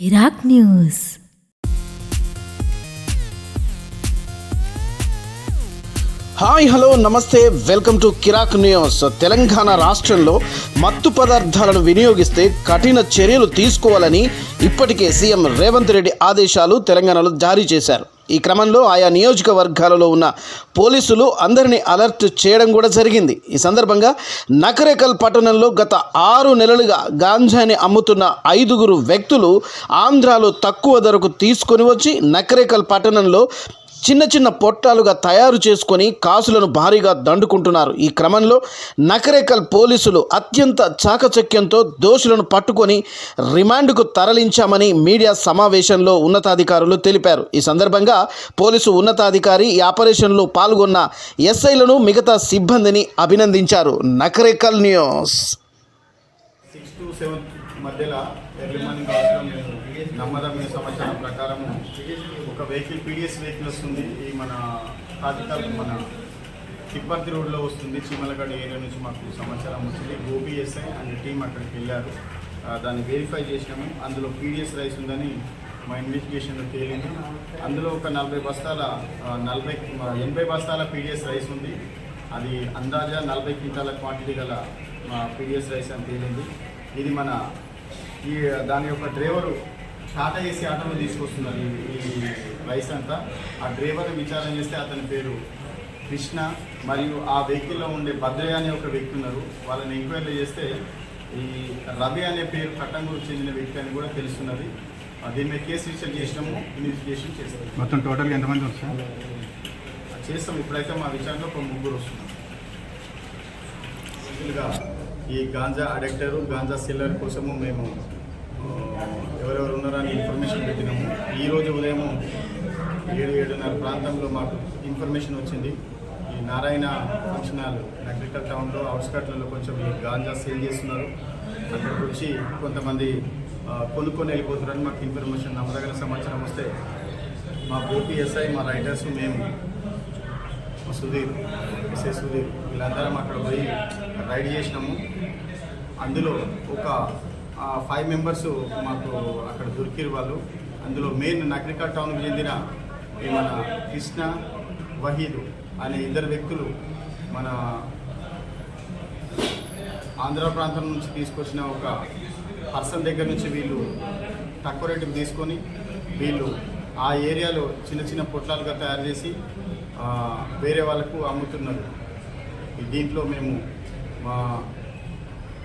కిరాక్ news. Hi hello నమస్తే welcome to Kirak news. Telangana రాష్ట్రంలో మత్తు పదార్థాలను వినియోగిస్తే కఠిన చర్యలు తీసుకోవాలని ఇప్పటికే సీఎం రేవంత్ రెడ్డి ఆదేశాలు తెలంగాణలో జారీ చేశారు. ఈ క్రమంలో ఆయా నియోజకవర్గాలలో ఉన్న పోలీసులు అందరినీ అలర్ట్ చేయడం కూడా జరిగింది. ఈ సందర్భంగా నకరేకల్ పట్టణంలో గత ఆరు నెలలుగా గాంజాని అమ్ముతున్న ఐదుగురు వ్యక్తులు ఆంధ్రాలో తక్కువ ధరకు తీసుకొని వచ్చి నకరేకల్ పట్టణంలో చిన్న చిన్న పొట్టాలుగా తయారు చేసుకొని కాసులను భారీగా దండుకుంటున్నారు. ఈ క్రమంలో నకరేకల్ పోలీసులు అత్యంత చాకచక్యంతో దోషులను పట్టుకొని రిమాండ్కు తరలించామని మీడియా సమావేశంలో ఉన్నతాధికారులు తెలిపారు. ఈ సందర్భంగా పోలీసు ఉన్నతాధికారి ఈ ఆపరేషన్లో పాల్గొన్న ఎస్ఐలను మిగతా సిబ్బందిని అభినందించారు. నకరేకల్ న్యూస్. సిక్స్ టు మధ్యలో ఎర్లీ మార్నింగ్ అవసరం మేము నమ్మదమైన సమాచారం ప్రకారం ఒక వెహికల్ పీడిఎస్ వెహికల్ వస్తుంది. ఈ మన తాతికాల్ మన తిప్పర్తి రోడ్లో వస్తుంది. చీమలగడ్డ ఏరియా నుంచి మాకు సమాచారం వచ్చింది. గోపి అండ్ టీం అక్కడికి వెళ్ళారు. దాన్ని వెరిఫై చేసినాము. అందులో పీడిఎస్ రైస్ ఉందని మా ఇన్వెస్టిగేషన్లో తేలింది. అందులో ఒక నలభై బస్తాల నలభై ఎనభై బస్తాల పీడిఎస్ రైస్ ఉంది. అది అందాజా నలభై క్వింటాల క్వాంటిటీ గల పీడిఎస్ రైస్ అని తేలింది. ఇది మన ఈ దాని యొక్క డ్రైవరు టాటా ఏసీ ఆటోలో తీసుకొస్తున్నారు ఈ రైస్ అంతా. ఆ డ్రైవర్ని విచారణ చేస్తే అతని పేరు కృష్ణ మరియు ఆ వెహికల్లో ఉండే భద్రయ్య అనే ఒక వ్యక్తి ఉన్నారు. వాళ్ళని ఎంక్వైరీ చేస్తే ఈ రవి అనే పేరు కట్టంగూరు చెందిన వ్యక్తి అని కూడా తెలుస్తున్నది. దీని మీద కేసు రిజిస్టర్ చేసినాము ఇన్వెస్టిగేషన్ చేస్తాం మొత్తం టోటల్గా ఎంతమంది వస్తారు? చేస్తాం ఇప్పుడైతే మా విచారణలో ఒక ముగ్గురు వస్తున్నారు. ఈ గాంజా అడెక్టర్ గాంజా సెల్లర్ కోసము మేము ఎవరెవరు ఉన్నారని ఇన్ఫర్మేషన్ పెట్టినాము. ఈరోజు ఉదయం ఏడు ఏడున్నర ప్రాంతంలో మాకు ఇన్ఫర్మేషన్ వచ్చింది. ఈ నారాయణ ఫంక్షన్ హాల్ నగ్రికల్ టౌన్లో అవుట్స్కట్లలో కొంచెం ఈ గాంజా సేల్ చేస్తున్నారు. అక్కడికి వచ్చి కొంతమంది కొనుక్కొని వెళ్ళిపోతున్నారని మాకు ఇన్ఫర్మేషన్. నమ్మదగిన సమాచారం వస్తే మా ఓపీఎస్ఐ మా రైటర్స్ మేము సుధీర్ ఎస్ఏ సుధీర్ వీళ్ళందరం అక్కడ పోయి రైడ్ చేసినాము. అందులో ఒక ఫైవ్ మెంబర్స్ మాకు అక్కడ దొరికిరు వాళ్ళు. అందులో మెయిన్ నగరికల్ టౌన్కి చెందిన మన కృష్ణ వహీద్ అనే ఇద్దరు వ్యక్తులు మన ఆంధ్ర ప్రాంతం నుంచి తీసుకొచ్చిన ఒక పర్సన్ దగ్గర నుంచి వీళ్ళు తక్కువ రేటుకు తీసుకొని వీళ్ళు ఆ ఏరియాలో చిన్న చిన్న పొట్లాలుగా తయారు చేసి వేరే వాళ్ళకు అమ్ముతున్నారు. దీంట్లో మేము మా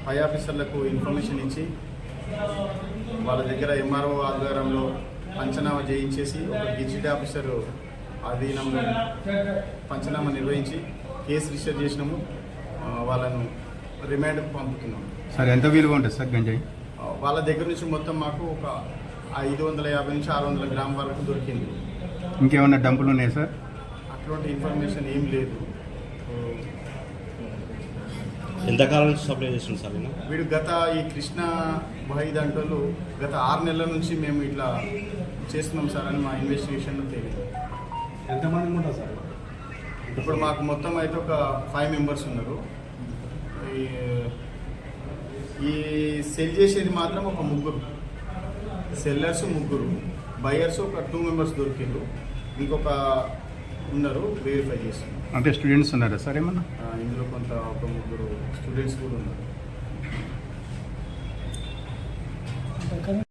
పై ఆఫీసర్లకు ఇన్ఫర్మేషన్ ఇచ్చి వాళ్ళ దగ్గర ఎంఆర్ఓ ఆధ్వర్యంలో పంచనామా చేయించేసి ఒక గెజిట్ ఆఫీసర్ అధీనంలో పంచనామా నిర్వహించి కేసు రిజిస్టర్ చేసినాము. వాళ్ళను రిమాండ్కు పంపుతున్నాము. సార్ ఎంత విలువ ఉంటుంది సార్ గంజాయి? వాళ్ళ దగ్గర నుంచి మొత్తం మాకు ఒక ఐదు వందల యాభై నుంచి ఆరు వందల గ్రామ్ వరకు దొరికింది. ఇంకేమన్నా డంపులు ఉన్నాయా సార్? అటువంటి ఇన్ఫర్మేషన్ ఏం లేదు. ఎంతకాలం నుంచి సప్లై చేస్తుంది సార్? వీడు గత ఈ కృష్ణ వహీద్ అంటోళ్ళు గత ఆరు నెలల నుంచి మేము ఇట్లా చేస్తున్నాం సార్ అని మా ఇన్వెస్టిగేషన్లో తేలింది ఎంతమంది ఉంటారు సార్? ఇప్పుడు మాకు మొత్తం అయితే ఒక ఫైవ్ మెంబర్స్ ఉన్నారు. ఈ- ఈ సెల్ చేసేది మాత్రం ఒక ముగ్గురు. సెల్లర్స్ ముగ్గురు. బయర్స్ ఒక టూ మెంబర్స్ దొరికిండ్రు. ఇంకొక ఉన్నారు వెరిఫై చేస్తున్నారు. అంటే స్టూడెంట్స్ ఉన్నారా సార్ ఏమన్నా? ఇందులో కొంత ఒక ముగ్గురు స్టూడెంట్స్ కూడా ఉన్నారు.